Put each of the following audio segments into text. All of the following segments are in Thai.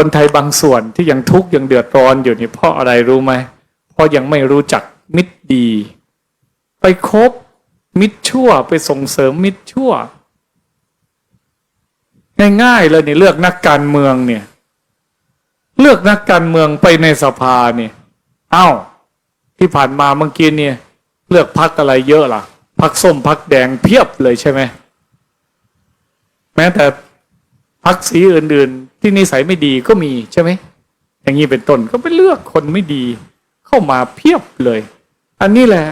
คนไทยบางส่วนที่ยังทุกข์ยังเดือดร้อนอยู่นี่เพราะอะไรรู้ไหมเพราะยังไม่รู้จักมิตรดี ไปคบมิตรชั่วไปส่งเสริมมิตรชั่ว ง่ายๆเลยนี่เลือกนักการเมืองเนี่ย เลือกนักการเมืองไปในสภาเนี่ย เอ้า ที่ผ่านมาเมื่อกี้เนี่ย เลือกพักอะไรเยอะล่ะพักส้มพักแดงเพียบเลยใช่ไหมแม้แต่ พักสีอื่น ๆ ที่นิสัยไม่ดีก็มีใช่ไหมอย่างนี้เป็นต้นก็ไปเลือกคนไม่ดีเข้ามาเพียบเลย อันนี้แหละ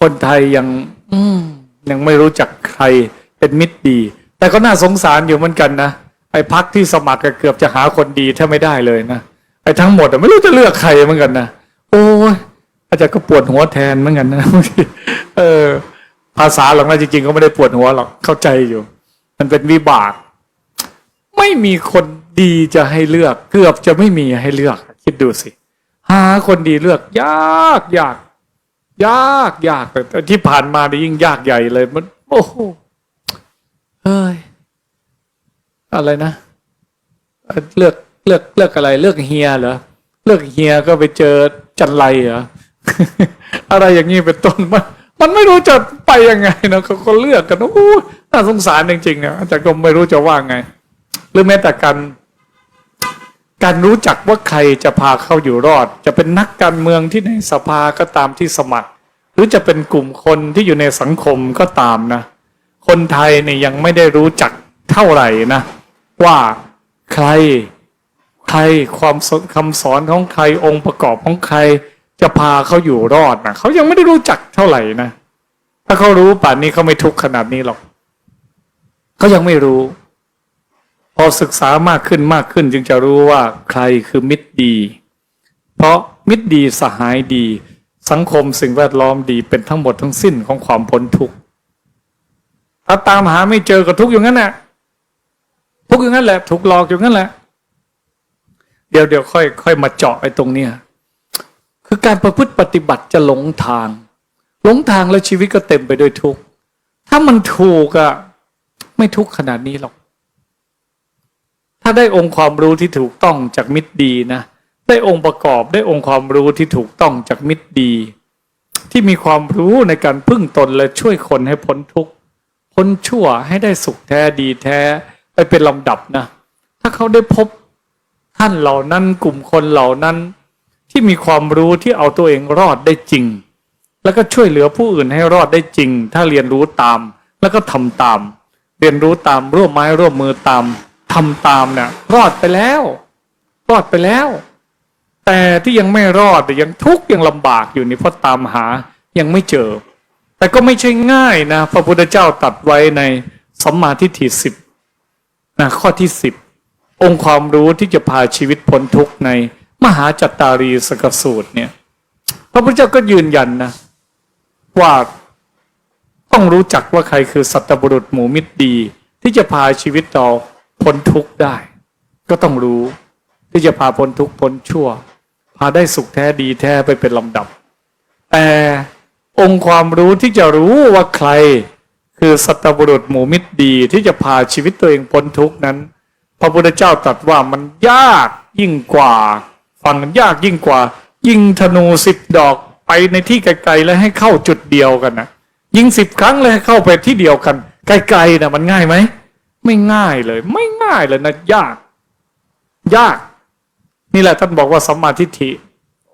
คนไทยยัง อืมยังไม่รู้จักใครเป็นมิตรดี แต่ก็น่าสงสารอยู่เหมือนกันนะไอ้พักที่สมัครก็เกือบจะหาคนดีแทบไม่ได้เลยนะไอ้ทั้งหมดอะไม่รู้จะเลือกใครเหมือนกันนะโอ้ยอาจารย์ก็ปวดหัวแทนเหมือนกันนะบางทีเออ ภาษาหลังนั้นจริงๆก็ไม่ได้ปวดหัวหรอกเข้าใจอยู่ มันเป็นวิบาก ไม่มีคนดีจะให้เลือก เกือบจะไม่มีให้เลือก คิดดูสิ หาคนดีเลือก ยากยากยากยากแต่ที่ผ่านมานี่ยิ่งยากใหญ่เลยมัน โอ้โหเฮ้ยอะไรนะเอ่อเลือกเลือกเลือกอะไร เลือกเฮียเหรอเลือกเฮียก็ไปเจอจันไรเหรออะไรอย่างนี้เป็นต้นมัน มันไม่รู้จะไปยังไงนะเขาก็เลือกกันโอ้น่าสงสารจริงๆนะอาจารย์ก็ไม่รู้จะว่าไง หรือแม้แต่การการรู้จักว่าใครจะพาเข้าอยู่รอด จะเป็นนักการเมืองที่ในสภาก็ตามที่สมัคร หรือจะเป็นกลุ่มคนที่อยู่ในสังคมก็ตามนะ คนไทยเนี่ยยังไม่ได้รู้จักเท่าไหร่นะ ว่าใครใครความคำสอนของใครองค์ประกอบของใคร จะพาเขาอยู่รอดนะเขายังไม่ได้รู้จักเท่าไหร่นะถ้าเขารู้ป่านนี้เขาไม่ทุกข์ขนาดนี้หรอกเขายังไม่รู้ พอศึกษามากขึ้นมากขึ้น จึงจะรู้ว่าใครคือมิตรดี เพราะมิตรดีสหายดี สังคมสิ่งแวดล้อมดีเป็นทั้งหมดทั้งสิ้นของความพ้นทุกข์ถ้าตามหาไม่เจอก็ทุกข์อย่างนั้นแหละทุกข์อย่างนั้นแหละถูกหลอกอย่างนั้นแหละ เดี๋ยวเดี๋ยวค่อยค่อยมาเจาะไอ้ตรงเนี้ย คือการประพฤติปฏิบัติจะหลงทาง หลงทางแล้วชีวิตก็เต็มไปด้วยทุกข์ ถ้ามันถูกอะไม่ทุกข์ขนาดนี้หรอก ถ้าได้องค์ความรู้ที่ถูกต้องจากมิตรดีนะ ได้องค์ประกอบได้องค์ความรู้ที่ถูกต้องจากมิตรดี ที่มีความรู้ในการพึ่งตนและช่วยคนให้พ้นทุกข์ พ้นชั่วให้ได้สุขแท้ดีแท้ไปเป็นลำดับนะ ถ้าเขาได้พบท่านเหล่านั้นกลุ่มคนเหล่านั้น ที่มีความรู้ที่เอาตัวเองรอดได้จริง แล้วก็ช่วยเหลือผู้อื่นให้รอดได้จริง ถ้าเรียนรู้ตามแล้วก็ทำตาม เรียนรู้ตามร่วมไม้ร่วมมือตามทำตามเนี่ยรอดไปแล้ว รอดไปแล้ว แต่ที่ยังไม่รอดยังทุกข์ยังลำบากอยู่นี่เพราะตามหายังไม่เจอ แต่ก็ไม่ใช่ง่ายนะ พระพุทธเจ้าตัดไว้ในสัมมาทิฏฐิสิบนะข้อที่สิบองค์ความรู้ที่จะพาชีวิตพ้นทุกข์ใน มหาจัตตารีสกสูตรเนี่ย พระพุทธเจ้าก็ยืนยันนะ ว่าต้องรู้จักว่าใครคือสัตบุรุษหมูมิตรดี ที่จะพาชีวิตเราพ้นทุกข์ได้ ก็ต้องรู้ที่จะพาพ้นทุกข์พ้นชั่ว พาได้สุขแท้ดีแท้ไปเป็นลำดับ แต่องค์ความรู้ที่จะรู้ว่าใครคือสัตบุรุษหมูมิตรดีที่จะพาชีวิตตัวเองพ้นทุกข์นั้น พระพุทธเจ้าตรัสว่ามันยากยิ่งกว่า ฟังยากยิ่งกว่า ยิงธนูสิบดอกไปในที่ไกลๆแล้วให้เข้าจุดเดียวกันนะยิงสิบครั้งเลยให้เข้าไปที่เดียวกัน ไกลๆนะมันง่ายไหมไม่ง่ายเลย ไม่ง่ายเลยนะยาก ยาก นี่แหละท่านบอกว่าสัมมาทิฏฐิ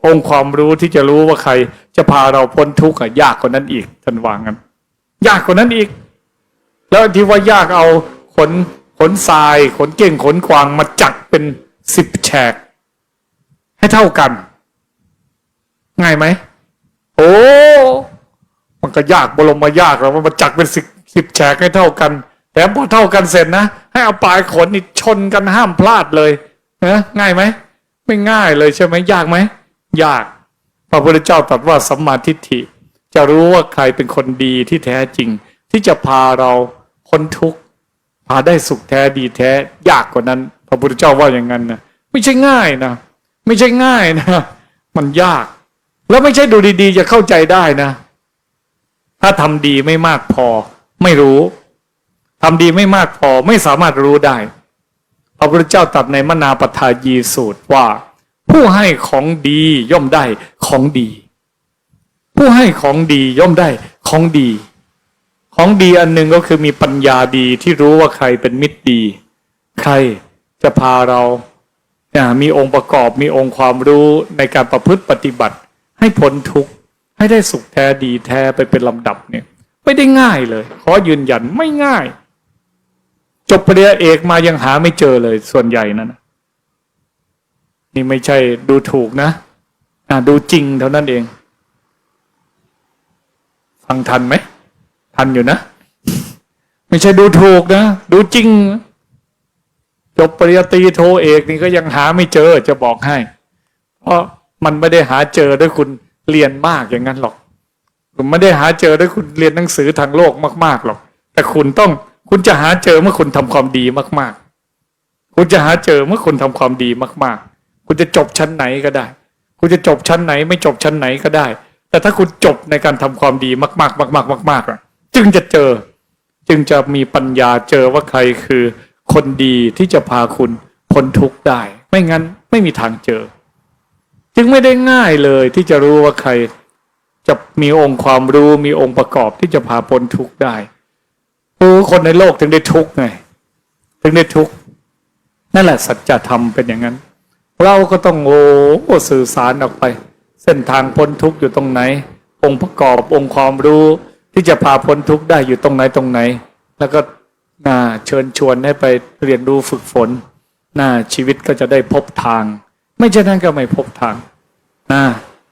องค์ความรู้ที่จะรู้ว่าใคร จะพาเราพ้นทุกข์อะยากกว่านั้นอีกท่านวางกันยากกว่านั้นอีก แล้วที่ว่ายากเอาขนขนทรายขนเก่งขนกวางมาจักเป็นสิบแฉก ให้เท่ากัน ง่ายไหม โอ้ มันก็ยากบรมมายากแล้วมันมาจักเป็นสิบสิบแฉกให้เท่ากัน แต่พอเท่ากันเสร็จนะ ให้เอาปลายขนนี่ชนกันห้ามพลาดเลยนะง่ายไหม ไม่ง่ายเลยใช่ไหมยากไหม ยาก พระพุทธเจ้าตรัสว่าสัมมาทิฏฐิ จะรู้ว่าใครเป็นคนดีที่แท้จริง ที่จะพาเราพ้นทุกข์พาได้สุขแท้ดีแท้ ยากกว่านั้น พระพุทธเจ้าว่าอย่างนั้นนะไม่ใช่ง่ายนะ ไม่ใช่ง่ายนะ มันยาก แล้วไม่ใช่ดูดีๆ จะเข้าใจได้นะ ถ้าทำดีไม่มากพอ ไม่รู้ทำดีไม่มากพอไม่สามารถรู้ได้ พระพุทธเจ้าตรัสในมนาปทายีสูตรว่า ผู้ให้ของดีย่อมได้ของดี ผู้ให้ของดีย่อมได้ของดี ของดีอันหนึ่งก็คือมีปัญญาดีที่รู้ว่าใครเป็นมิตรดี ใครจะพาเรา มีองค์ประกอบมีองค์ความรู้ในการประพฤติปฏิบัติ ให้พ้นทุกข์ให้ได้สุขแท้ดีแท้ไปเป็นลำดับเนี่ย ไม่ได้ง่ายเลย ขอยืนยันไม่ง่าย จบปริญญาเอกมายังหาไม่เจอเลย ส่วนใหญ่นั่นนี่ไม่ใช่ดูถูกนะดูจริงเท่านั้นเอง ฟังทันไหมทันอยู่นะ ไม่ใช่ดูถูกนะ ดูจริง จบปริญญาตรีโทเอกนี่ก็ยังหาไม่เจอจะบอกให้ เพราะมันไม่ได้หาเจอด้วยคุณเรียนมากอย่างนั้นหรอกคุณไม่ได้หาเจอด้วยคุณเรียนหนังสือทางโลกมากๆหรอก แต่คุณต้องคุณจะหาเจอเมื่อคุณทำความดีมาก ๆ คุณจะหาเจอเมื่อคุณทำความดีมาก ๆ คุณจะจบชั้นไหนก็ได้ คุณจะจบชั้นไหน ไม่จบชั้นไหนก็ได้ แต่ถ้าคุณจบในการทำความดีมาก ๆ มาก ๆ มากๆจึงจะเจอ จึงจะมีปัญญาเจอว่าใครคือ คนดีที่จะพาคุณพ้นทุกข์ได้ ไม่งั้นไม่มีทางเจอ จึงไม่ได้ง่ายเลยที่จะรู้ว่าใคร จะมีองค์ความรู้มีองค์ประกอบที่จะพาพ้นทุกข์ได้โอ้คนในโลกถึงได้ทุกข์ไงถึงได้ทุกข์นั่นแหละสัจธรรมเป็นอย่างนั้น เราก็ต้องโอ้สื่อสารออกไป เส้นทางพ้นทุกข์อยู่ตรงไหน องค์ประกอบองค์ความรู้ที่จะพาพ้นทุกข์ได้อยู่ตรงไหนตรงไหน แล้วก็ นะเชิญชวนให้ไปเรียนรู้ฝึกฝนนะชีวิตก็จะได้พบทาง ไม่เช่นนั้นก็ไม่พบทางนะ